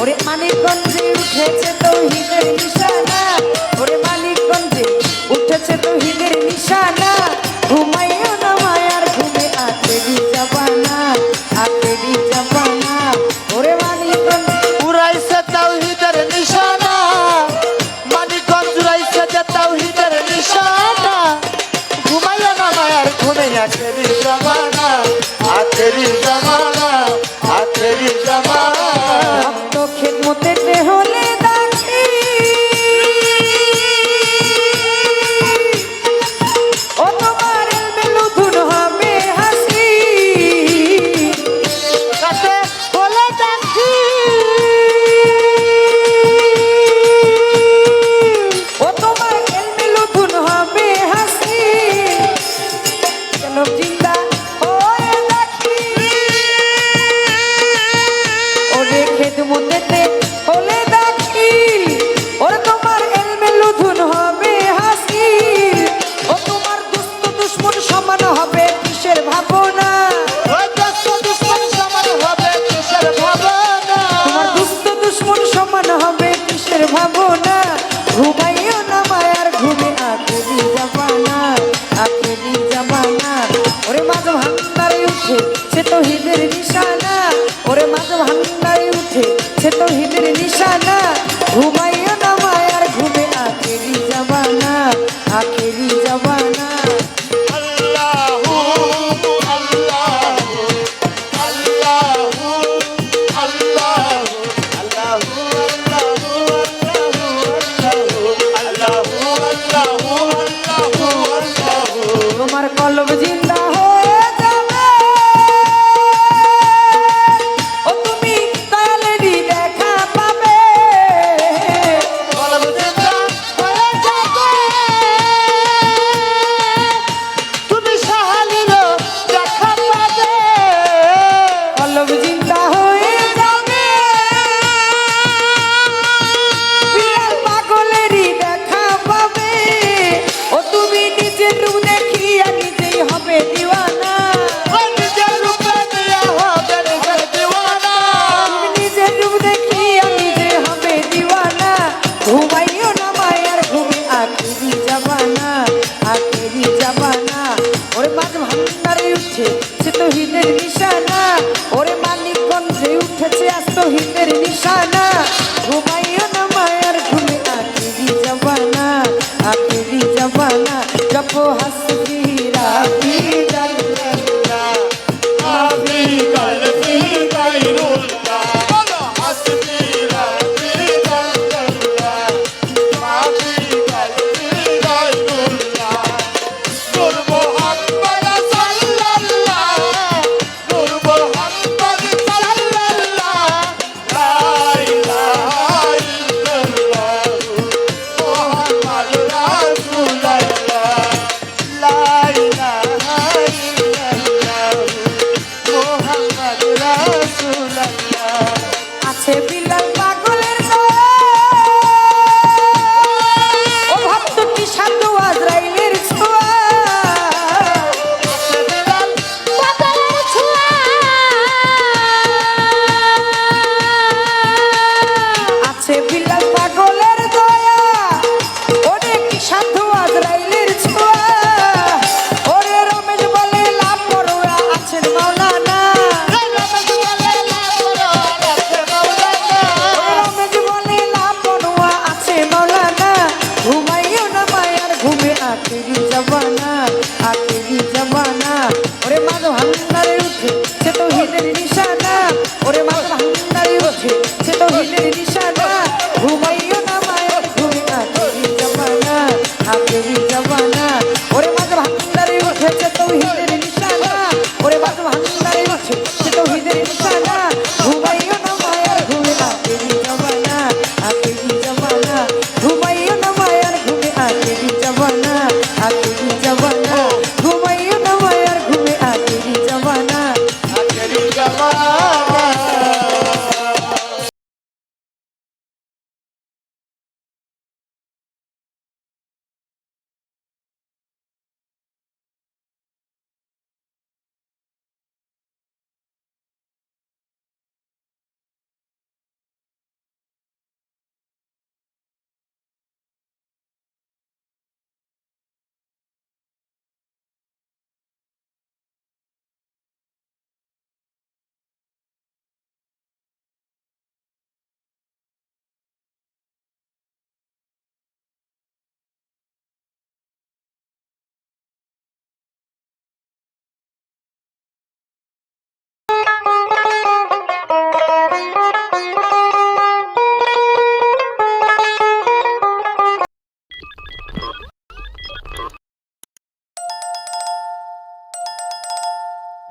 ওরে মানিকগঞ্জে উঠেছে তো হিদের নিশানা। ওরে মানিকগঞ্জে উঠেছে তো হিদের নিশানা। ঘুমাইও না মায়ার ঘুমে আতেরি জাবানা আতেরি জাবানা। ওরে মানিকগঞ্জে উড়াইছে তাওহিদের নিশানা। মানিকগঞ্জ উড়াইছে যে তাওহিদের নিশানা। ঘুমাইয়া না মায়ার ঘুমে আখেরি জামানা আখেরি জামানা আখেরি como te সমান হবে কিসের ভাবনা? ঘুমাইও না মায়ার ঘুমে আখেরি জামানা আখেরি জামানা। ওরে মাঝ ভান্ডারে উঠে, সে তো হিদের নিশানা। ওরে মাঝ ভান্ডারে উঠে, সে তো হিদের আল্লাহু ঘুমাইও না মায়ার ঘুমে, আখেরি জামানা আখেরি জামানা। ওরে মাঝ ভান্ডারে উঠছে সে তো হিদের নিশানা। ওরে মালিকগঞ্জে উঠেছে আজ তো হিদের নিশানা। ঘুমাইও না মায়ার ঘুমে আছে বিলাল আপনার রুখে সে তো হিদের নিশ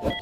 What?